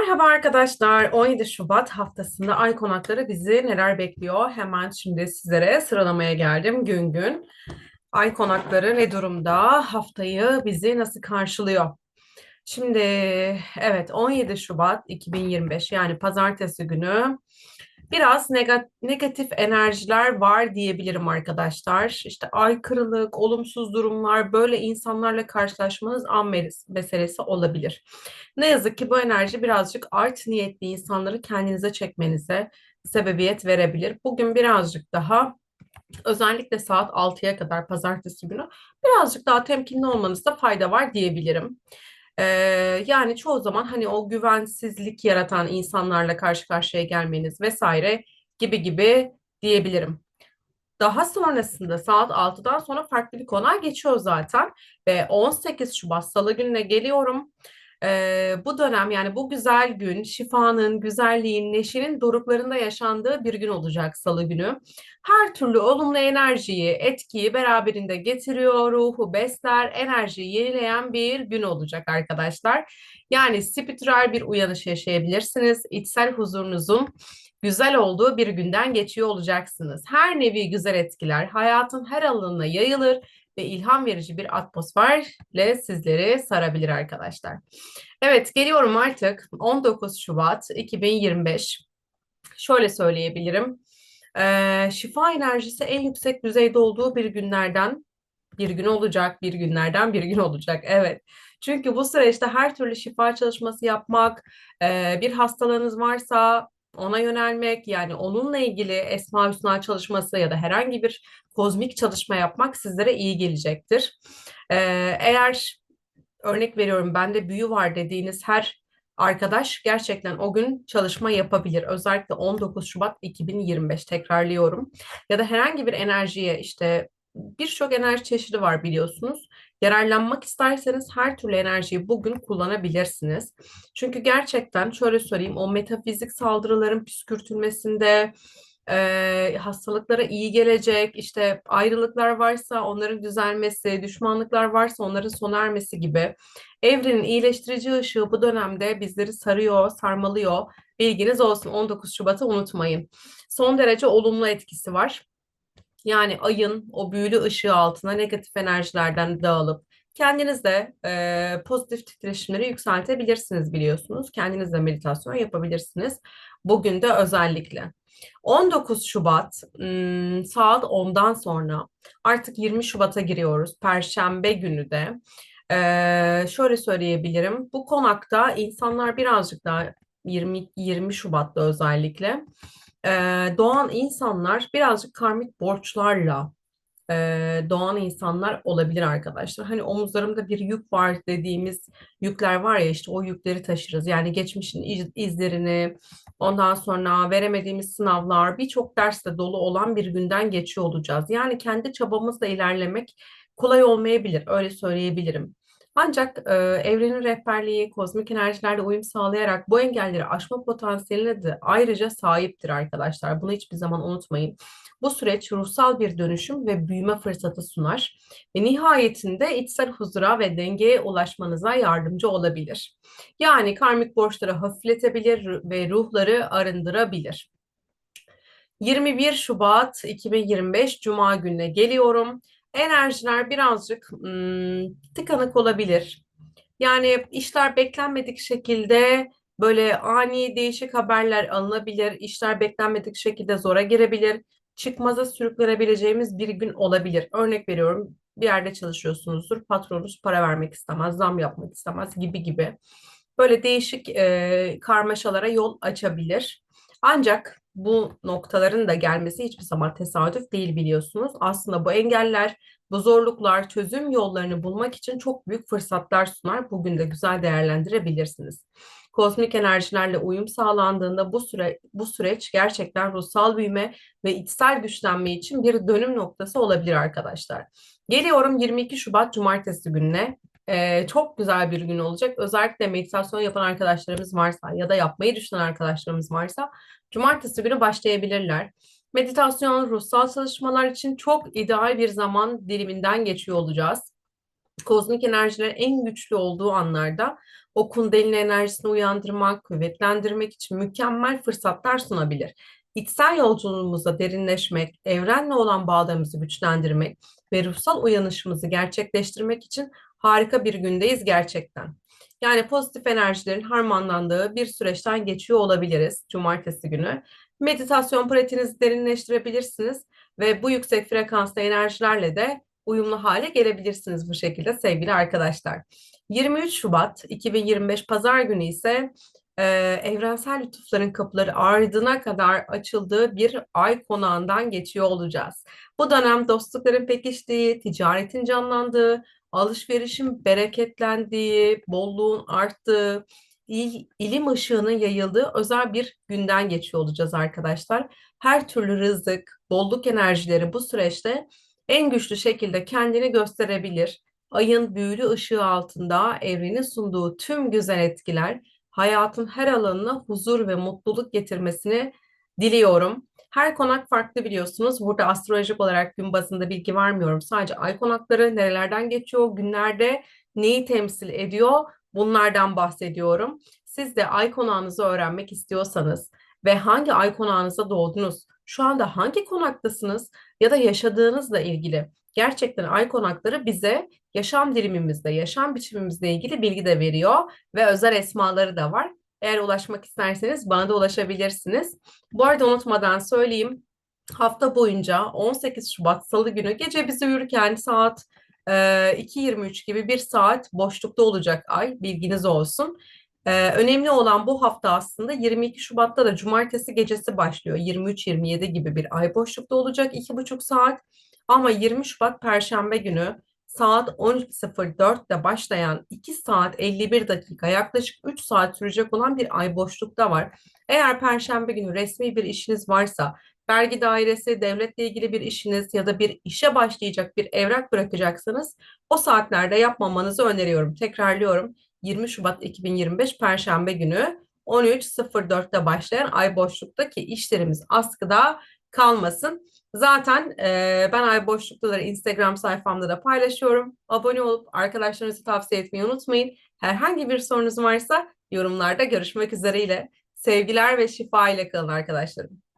Merhaba arkadaşlar. 17 Şubat haftasında Ay konakları bizi neler bekliyor? Hemen şimdi sizlere sıralamaya geldim gün gün. Ay konakları ne durumda? Haftayı bizi nasıl karşılıyor? Şimdi evet 17 Şubat 2025 yani pazartesi günü biraz nega- negatif enerjiler var diyebilirim arkadaşlar. İşte aykırılık, olumsuz durumlar, böyle insanlarla karşılaşmanız an mes- meselesi olabilir. Ne yazık ki bu enerji birazcık art niyetli insanları kendinize çekmenize sebebiyet verebilir. Bugün birazcık daha özellikle saat 6'ya kadar pazartesi günü birazcık daha temkinli olmanızda fayda var diyebilirim. Yani çoğu zaman hani o güvensizlik yaratan insanlarla karşı karşıya gelmeniz vesaire gibi gibi diyebilirim. Daha sonrasında saat 6'dan sonra farklı bir konuğa geçiyor zaten ve 18 Şubat Salı gününe geliyorum. Ee, bu dönem yani bu güzel gün şifanın, güzelliğin, neşenin doruklarında yaşandığı bir gün olacak Salı günü. Her türlü olumlu enerjiyi, etkiyi beraberinde getiriyor, ruhu besler, enerjiyi yenileyen bir gün olacak arkadaşlar. Yani spiritüel bir uyanış yaşayabilirsiniz. İçsel huzurunuzun güzel olduğu bir günden geçiyor olacaksınız. Her nevi güzel etkiler hayatın her alanına yayılır ve ilham verici bir atmosferle sizleri sarabilir arkadaşlar. Evet, geliyorum artık 19 Şubat 2025. Şöyle söyleyebilirim. Ee, şifa enerjisi en yüksek düzeyde olduğu bir günlerden bir gün olacak, bir günlerden bir gün olacak. Evet. Çünkü bu süreçte her türlü şifa çalışması yapmak, bir hastalığınız varsa ona yönelmek, yani onunla ilgili Esma Hüsna çalışması ya da herhangi bir kozmik çalışma yapmak sizlere iyi gelecektir. Ee, eğer örnek veriyorum bende büyü var dediğiniz her arkadaş gerçekten o gün çalışma yapabilir. Özellikle 19 Şubat 2025 tekrarlıyorum. Ya da herhangi bir enerjiye işte birçok enerji çeşidi var biliyorsunuz. Yararlanmak isterseniz her türlü enerjiyi bugün kullanabilirsiniz. Çünkü gerçekten şöyle söyleyeyim o metafizik saldırıların püskürtülmesinde e, hastalıklara iyi gelecek, işte ayrılıklar varsa onların düzelmesi, düşmanlıklar varsa onların sona ermesi gibi evrenin iyileştirici ışığı bu dönemde bizleri sarıyor, sarmalıyor. Bilginiz olsun 19 Şubat'ı unutmayın. Son derece olumlu etkisi var. Yani ayın o büyülü ışığı altına negatif enerjilerden dağılıp kendiniz de e, pozitif titreşimleri yükseltebilirsiniz biliyorsunuz. Kendiniz de meditasyon yapabilirsiniz. Bugün de özellikle. 19 Şubat saat 10'dan sonra artık 20 Şubat'a giriyoruz. Perşembe günü de. Ee, şöyle söyleyebilirim. Bu konakta insanlar birazcık daha 20 20 Şubat'ta özellikle e, doğan insanlar birazcık karmik borçlarla e, doğan insanlar olabilir arkadaşlar. Hani omuzlarımda bir yük var dediğimiz yükler var ya işte o yükleri taşırız. Yani geçmişin iz- izlerini, ondan sonra veremediğimiz sınavlar, birçok dersle dolu olan bir günden geçiyor olacağız. Yani kendi çabamızla ilerlemek kolay olmayabilir, öyle söyleyebilirim. Ancak e, evrenin rehberliği, kozmik enerjilerle uyum sağlayarak bu engelleri aşma potansiyeline de ayrıca sahiptir arkadaşlar. Bunu hiçbir zaman unutmayın. Bu süreç ruhsal bir dönüşüm ve büyüme fırsatı sunar ve nihayetinde içsel huzura ve dengeye ulaşmanıza yardımcı olabilir. Yani karmik borçları hafifletebilir ve ruhları arındırabilir. 21 Şubat 2025 Cuma gününe geliyorum. Enerjiler birazcık hmm, tıkanık olabilir. Yani işler beklenmedik şekilde böyle ani değişik haberler alınabilir. İşler beklenmedik şekilde zora girebilir. Çıkmaza sürüklenebileceğimiz bir gün olabilir. Örnek veriyorum bir yerde çalışıyorsunuzdur. Patronunuz para vermek istemez, zam yapmak istemez gibi gibi. Böyle değişik e, karmaşalara yol açabilir. Ancak bu noktaların da gelmesi hiçbir zaman tesadüf değil biliyorsunuz. Aslında bu engeller, bu zorluklar çözüm yollarını bulmak için çok büyük fırsatlar sunar. Bugün de güzel değerlendirebilirsiniz. Kozmik enerjilerle uyum sağlandığında bu süre bu süreç gerçekten ruhsal büyüme ve içsel güçlenme için bir dönüm noktası olabilir arkadaşlar. Geliyorum 22 Şubat Cumartesi gününe. Ee, çok güzel bir gün olacak. Özellikle meditasyon yapan arkadaşlarımız varsa ya da yapmayı düşünen arkadaşlarımız varsa Cumartesi günü başlayabilirler. Meditasyon, ruhsal çalışmalar için çok ideal bir zaman diliminden geçiyor olacağız. Kozmik enerjilerin en güçlü olduğu anlarda o kundalini enerjisini uyandırmak, kuvvetlendirmek için mükemmel fırsatlar sunabilir. İçsel yolculuğumuzda derinleşmek, evrenle olan bağlarımızı güçlendirmek ve ruhsal uyanışımızı gerçekleştirmek için harika bir gündeyiz gerçekten. Yani pozitif enerjilerin harmanlandığı bir süreçten geçiyor olabiliriz cumartesi günü. Meditasyon pratiğinizi derinleştirebilirsiniz ve bu yüksek frekanslı enerjilerle de uyumlu hale gelebilirsiniz bu şekilde sevgili arkadaşlar. 23 Şubat 2025 Pazar günü ise e, evrensel lütufların kapıları ardına kadar açıldığı bir ay konağından geçiyor olacağız. Bu dönem dostlukların pekiştiği, ticaretin canlandığı, alışverişin bereketlendiği, bolluğun arttığı, il, ilim ışığının yayıldığı özel bir günden geçiyor olacağız arkadaşlar. Her türlü rızık, bolluk enerjileri bu süreçte en güçlü şekilde kendini gösterebilir. Ayın büyülü ışığı altında evrenin sunduğu tüm güzel etkiler hayatın her alanına huzur ve mutluluk getirmesini diliyorum. Her konak farklı biliyorsunuz. Burada astrolojik olarak gün bazında bilgi vermiyorum. Sadece ay konakları nerelerden geçiyor, günlerde neyi temsil ediyor bunlardan bahsediyorum. Siz de ay konağınızı öğrenmek istiyorsanız ve hangi ay konağınıza doğdunuz, şu anda hangi konaktasınız ya da yaşadığınızla ilgili gerçekten ay konakları bize yaşam dilimimizde, yaşam biçimimizle ilgili bilgi de veriyor ve özel esmaları da var. Eğer ulaşmak isterseniz bana da ulaşabilirsiniz. Bu arada unutmadan söyleyeyim. Hafta boyunca 18 Şubat Salı günü gece bizi uyurken saat e, 2.23 gibi bir saat boşlukta olacak ay. Bilginiz olsun. Ee, önemli olan bu hafta aslında 22 Şubat'ta da cumartesi gecesi başlıyor. 23-27 gibi bir ay boşlukta olacak 2,5 saat. Ama 20 Şubat Perşembe günü saat 13.04'te başlayan 2 saat 51 dakika yaklaşık 3 saat sürecek olan bir ay boşlukta var. Eğer Perşembe günü resmi bir işiniz varsa, vergi dairesi, devletle ilgili bir işiniz ya da bir işe başlayacak bir evrak bırakacaksanız o saatlerde yapmamanızı öneriyorum. Tekrarlıyorum. 20 Şubat 2025 Perşembe günü 13.04'te başlayan ay boşluktaki işlerimiz askıda kalmasın. Zaten e, ben ay boşlukları Instagram sayfamda da paylaşıyorum. Abone olup arkadaşlarınızı tavsiye etmeyi unutmayın. Herhangi bir sorunuz varsa yorumlarda görüşmek üzereyle. Sevgiler ve şifa ile kalın arkadaşlarım.